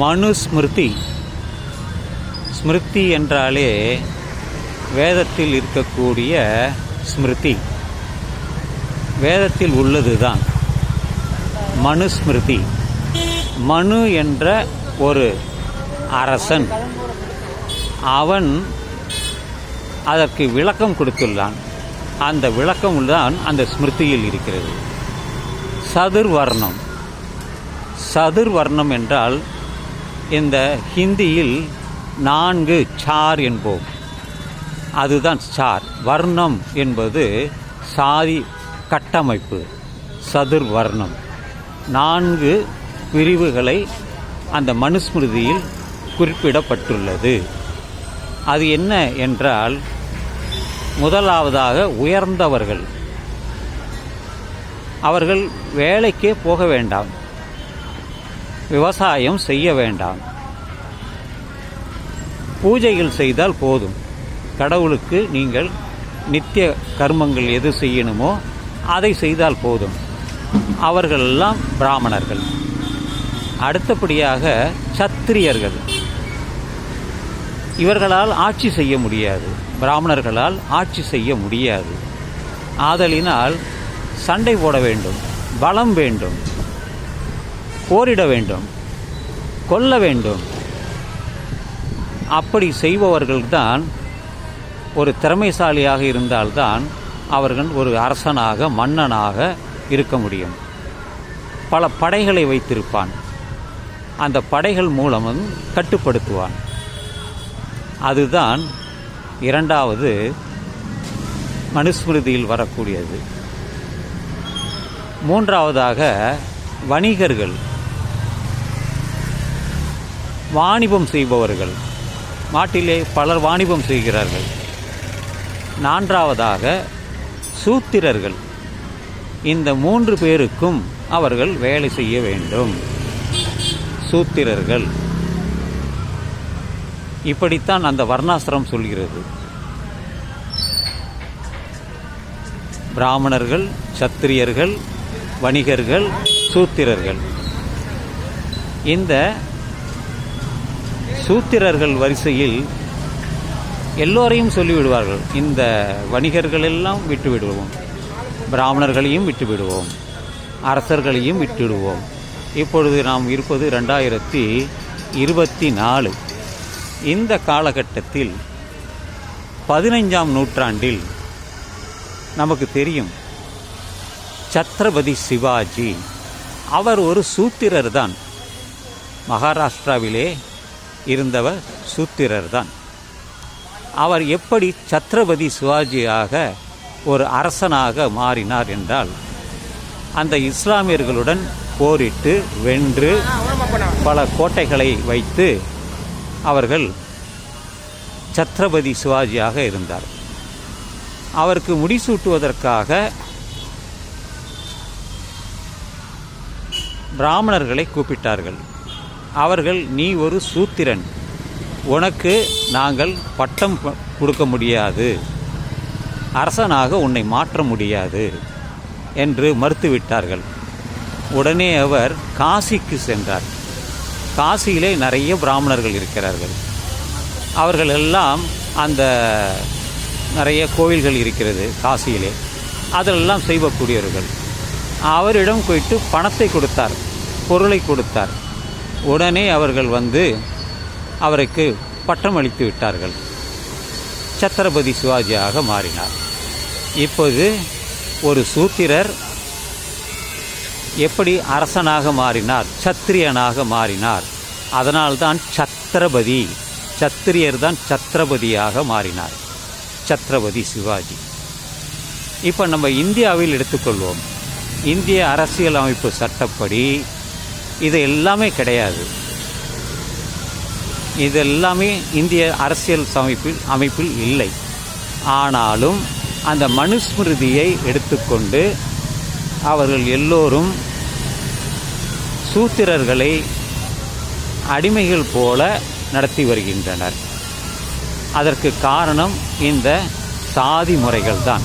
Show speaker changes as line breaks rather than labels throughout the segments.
மனுஸ்மிருதி. ஸ்மிருதி என்றாலே வேதத்தில் இருக்கக்கூடிய ஸ்மிருதி. வேதத்தில் உள்ளதுதான். மனுஸ்மிருதி. மனு என்ற ஒரு அரசன் அவன் அதற்கு விளக்கம் கொடுத்துள்ளான். அந்த விளக்கம் தான் அந்த ஸ்மிருதியில் இருக்கிறது. சதுர்வர்ணம். சதுர்வர்ணம் என்றால் இந்த ஹிந்தியில் நான்கு சார் என்போம். அதுதான் சார். வர்ணம் என்பது சாதி கட்டமைப்பு சதுர் வர்ணம். நான்கு பிரிவுகளை அந்த மனுஸ்மிருதியில் குறிப்பிடப்பட்டுள்ளது. அது என்ன என்றால் முதலாவதாக உயர்ந்தவர்கள். அவர்கள் வேலைக்கே போக வேண்டாம். விவசாயம் செய்ய வேண்டாம். பூஜைகள் செய்தால் போதும். கடவுளுக்கு நீங்கள் நித்திய கர்மங்கள் எது செய்யணுமோ அதை செய்தால் போதும். அவர்களெல்லாம் பிராமணர்கள். அடுத்தபடியாக சத்திரியர்கள். இவர்களால் ஆட்சி செய்ய முடியாது. பிராமணர்களால் ஆட்சி செய்ய முடியாது. ஆதலினால் சண்டை போட வேண்டும். பலம் வேண்டும். போரிட வேண்டும் கொல்ல வேண்டும். அப்படி செய்பவர்கள்தான் ஒரு திறமைசாலியாக இருந்தால்தான் அவர்கள் ஒரு அரசனாக மன்னனாக இருக்க முடியும். பல படைகளை வைத்திருப்பான். அந்த படைகள் மூலமும் கட்டுப்படுத்துவான். அதுதான் இரண்டாவது மனுஸ்மிருதியில் வரக்கூடியது. மூன்றாவதாக வணிகர்கள் வாணிபம் செய்பவர்கள். நாட்டிலே பலர் வாணிபம் செய்கிறார்கள். நான்காவதாக சூத்திரர்கள். இந்த மூன்று பேருக்கும் அவர்கள் வேலை செய்ய வேண்டும். சூத்திரர்கள். இப்படித்தான் அந்த வர்ணாசிரம் சொல்கிறது. பிராமணர்கள் சத்திரியர்கள் வணிகர்கள் சூத்திரர்கள். இந்த சூத்திரர்கள் வரிசையில் எல்லோரையும் சொல்லிவிடுவார்கள். இந்த வணிகர்களெல்லாம் விட்டுவிடுவோம். பிராமணர்களையும் விட்டுவிடுவோம். அரசர்களையும் விட்டுவிடுவோம். இப்பொழுது நாம் இருப்பது ரெண்டாயிரத்தி இருபத்தி நாலு இந்த காலகட்டத்தில் பதினைஞ்சாம் நூற்றாண்டில் நமக்கு தெரியும் சத்ரபதி சிவாஜி அவர் ஒரு சூத்திரர் தான் மகாராஷ்டிராவிலே இருந்தவர் சூத்திரர் தான் அவர் எப்படி சத்ரபதி சிவாஜியாக ஒரு அரசனாக மாறினார் என்றால் அந்த இஸ்லாமியர்களுடன் போரிட்டு வென்று பல கோட்டைகளை வைத்து அவர்கள் சத்ரபதி சிவாஜியாக இருந்தார். அவருக்கு முடிசூட்டுவதற்காக பிராமணர்களை கூப்பிட்டார்கள். அவர்கள் நீ ஒரு சூத்திரன். உனக்கு நாங்கள் பட்டம் கொடுக்க முடியாது. அரசனாக உன்னை மாற்ற முடியாது. என்று மறுத்துவிட்டார்கள். உடனே அவர் காசிக்கு சென்றார். காசியிலே நிறைய பிராமணர்கள் இருக்கிறார்கள். அவர்கள் எல்லாம் அந்த நிறைய கோவில்கள் இருக்கிறது காசியிலே. அதெல்லாம் செய்வக்கூடியவர்கள். அவரிடம் போயிட்டு பணத்தை கொடுத்தார் பொருளை கொடுத்தார். உடனே அவர்கள் வந்து அவருக்கு பட்டம் அளித்து விட்டார்கள். சத்ரபதி சிவாஜியாக மாறினார். இப்போது ஒரு சூத்திரர் எப்படி அரசனாக மாறினார் சத்திரியனாக மாறினார்? அதனால்தான் சத்ரபதி சத்திரியர் தான் சத்ரபதியாக மாறினார். சத்ரபதி சிவாஜி. இப்போ நம்ம இந்தியாவில் எடுத்துக்கொள்வோம். இந்திய அரசியல் அமைப்பு சட்டப்படி இது எல்லாமே கிடையாது. இது எல்லாமே இந்திய அரசியல் அமைப்பில் அமைப்பில் இல்லை. ஆனாலும் அந்த மனுஸ்மிருதியை எடுத்துக்கொண்டு அவர்கள் எல்லோரும் சூத்திரர்களை அடிமைகள் போல நடத்தி வருகின்றனர். அதற்கு காரணம் இந்த சாதி முறைகள் தான்.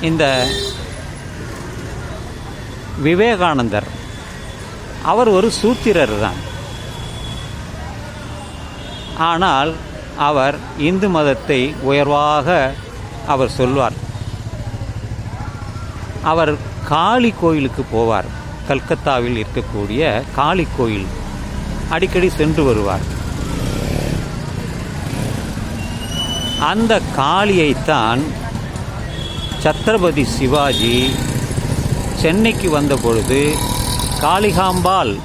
இந்த விவேகானந்தர். அவர் ஒரு சூத்திரர் தான் ஆனால் அவர் இந்து மதத்தை உயர்வாக அவர் சொல்வார். அவர் காளி கோயிலுக்கு போவார். கல்கத்தாவில் இருக்கக்கூடிய காளி கோயில். அடிக்கடி சென்று வருவார். அந்த காளியைத்தான் சத்ரபதி சிவாஜி சென்னைக்கு வந்த பொழுது காளிகாம்பாள்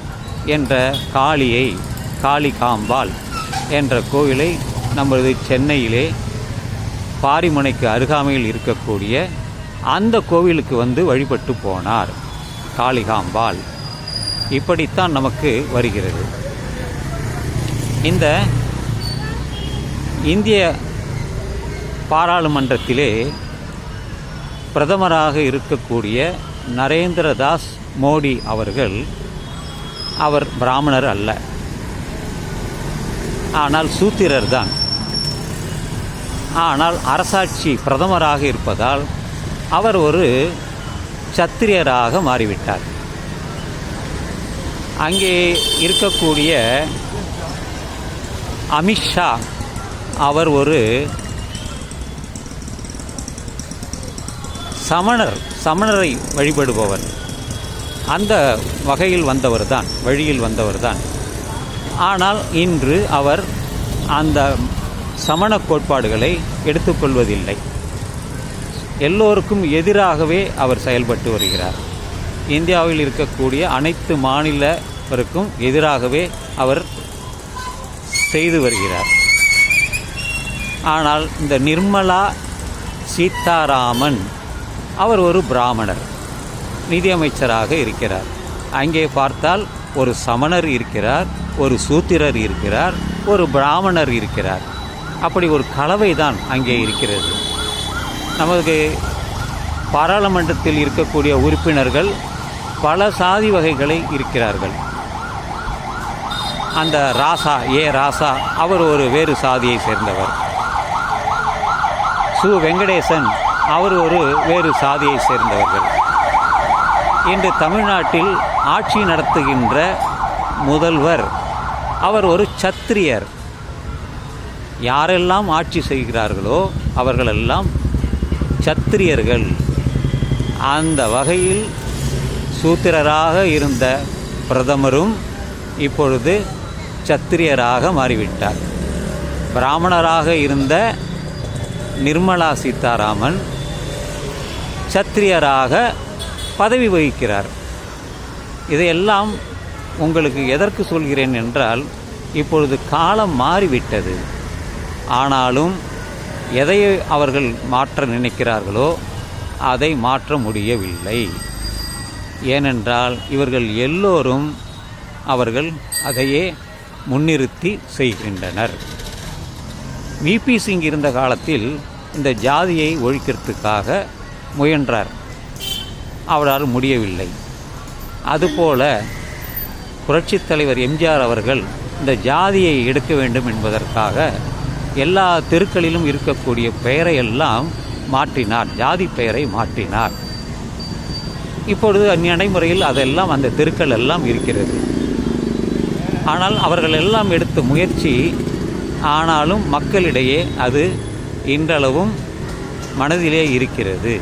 என்ற காளியை காளிகாம்பாள் என்ற கோவிலை நமது சென்னையிலே பாரிமுனைக்கு அருகாமையில் இருக்கக்கூடிய அந்த கோவிலுக்கு வந்து வழிபட்டு போனார் காளிகாம்பாள். இப்படித்தான் நமக்கு வருகிறது. இந்த இந்திய பாராளுமன்றத்திலே பிரதமராக இருக்கக்கூடிய நரேந்திரதாஸ் மோடி அவர்கள் அவர் பிராமணர் அல்ல. ஆனால் சூத்திரர் தான். ஆனால் அரசாட்சி பிரதமராக இருப்பதால் அவர் ஒரு சத்திரியராக மாறிவிட்டார். அங்கே இருக்கக்கூடிய அமித்ஷா அவர் ஒரு சமணர் சமணரை வழிபடுபவர். அந்த வகையில் வந்தவர் தான் வழியில் வந்தவர் தான் ஆனால் இன்று அவர் அந்த சமண கோட்பாடுகளை எடுத்துக்கொள்வதில்லை. எல்லோருக்கும் எதிராகவே அவர் செயல்பட்டு வருகிறார். இந்தியாவில் இருக்கக்கூடிய அனைத்து மாநிலவருக்கும் எதிராகவே அவர் செய்து வருகிறார். ஆனால் இந்த நிர்மலா சீதாராமன் அவர் ஒரு பிராமணர் நிதியமைச்சராக இருக்கிறார். அங்கே பார்த்தால் ஒரு சமணர் இருக்கிறார் ஒரு சூத்திரர் இருக்கிறார் ஒரு பிராமணர் இருக்கிறார். அப்படி ஒரு கலவை தான் அங்கே இருக்கிறது. நமக்கு பாராளுமன்றத்தில் இருக்கக்கூடிய உறுப்பினர்கள் பல சாதி வகைகளை இருக்கிறார்கள். அந்த ராசா ஏ ராசா அவர் ஒரு வேறு சாதியை சேர்ந்தவர். சு. வெங்கடேசன் அவர் ஒரு வேறு சாதியை சேர்ந்தவர்கள். இன்று தமிழ்நாட்டில் ஆட்சி நடத்துகின்ற முதல்வர் அவர் ஒரு சத்திரியர். யாரெல்லாம் ஆட்சி செய்கிறார்களோ அவர்களெல்லாம் சத்திரியர்கள். அந்த வகையில் சூத்திரராக இருந்த பிரதமரும் இப்பொழுது சத்திரியராக மாறிவிட்டார். பிராமணராக இருந்த நிர்மலா சீதாராமன் சத்திரியராக பதவி வகிக்கிறார். இதையெல்லாம் உங்களுக்கு எதற்கு சொல்கிறேன் என்றால் இப்பொழுது காலம் மாறிவிட்டது. ஆனாலும் எதை அவர்கள் மாற்ற நினைக்கிறார்களோ அதை மாற்ற முடியவில்லை. ஏனென்றால் இவர்கள் எல்லோரும் அவர்கள் அதையே முன்னிறுத்தி செய்கின்றனர். விபி சிங் இருந்த காலத்தில் இந்த ஜாதியை ஒழிக்கிறதுக்காக முயன்றார். அவரால் முடியவில்லை. அதுபோல புரட்சித் தலைவர் எம்ஜிஆர் அவர்கள் இந்த ஜாதியை எடுக்க வேண்டும் என்பதற்காக எல்லா தெருக்களிலும் இருக்கக்கூடிய பெயரை எல்லாம் மாற்றினார். ஜாதி பெயரை மாற்றினார். இப்பொழுது நடைமுறையில் அதெல்லாம் அந்த தெருக்கள் எல்லாம் இருக்கிறது. ஆனால் அவர்கள் எல்லாம் எடுத்த முயற்சி ஆனாலும் மக்களிடையே அது இன்றளவும் மனதிலே இருக்கிறது.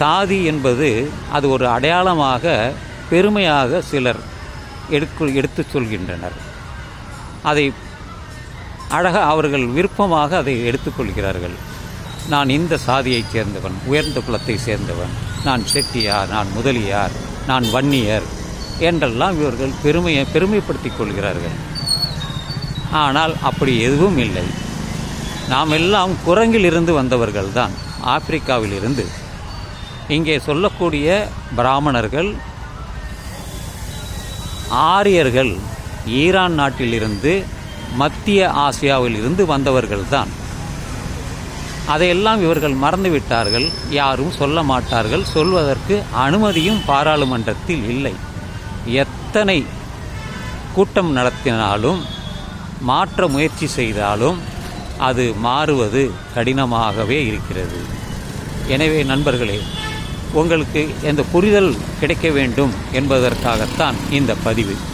சாதி என்பது அது ஒரு அடையாளமாக பெருமையாக சிலர் எடுக்கு எடுத்துச் சொல்கின்றனர். அதை அழக அவர்கள் விருப்பமாக அதை எடுத்துக்கொள்கிறார்கள் நான் இந்த சாதியைச் சேர்ந்தவன் உயர்ந்த குலத்தை சேர்ந்தவன் நான் செட்டியார் நான் முதலியார் நான் வன்னியர் என்றெல்லாம் இவர்கள் பெருமையை பெருமைப்படுத்திக் கொள்கிறார்கள். ஆனால் அப்படி எதுவும் இல்லை. நாம் எல்லாம் குரங்கிலிருந்து வந்தவர்கள் தான் ஆப்பிரிக்காவிலிருந்து இங்கே சொல்லக்கூடிய பிராமணர்கள் ஆரியர்கள் ஈரான் நாட்டிலிருந்து மத்திய ஆசியாவில் இருந்து வந்தவர்கள்தான். அதையெல்லாம் இவர்கள் மறந்துவிட்டார்கள் யாரும் சொல்ல மாட்டார்கள் சொல்வதற்கு அனுமதியும் பாராளுமன்றத்தில் இல்லை. எத்தனை கூட்டம் நடத்தினாலும் மாற்ற முயற்சி செய்தாலும் அது மாறுவது கடினமாகவே இருக்கிறது. எனவே நண்பர்களே உங்களுக்கு இந்த புரிதல் கிடைக்க வேண்டும் என்பதற்காகத்தான் இந்த பதிவு.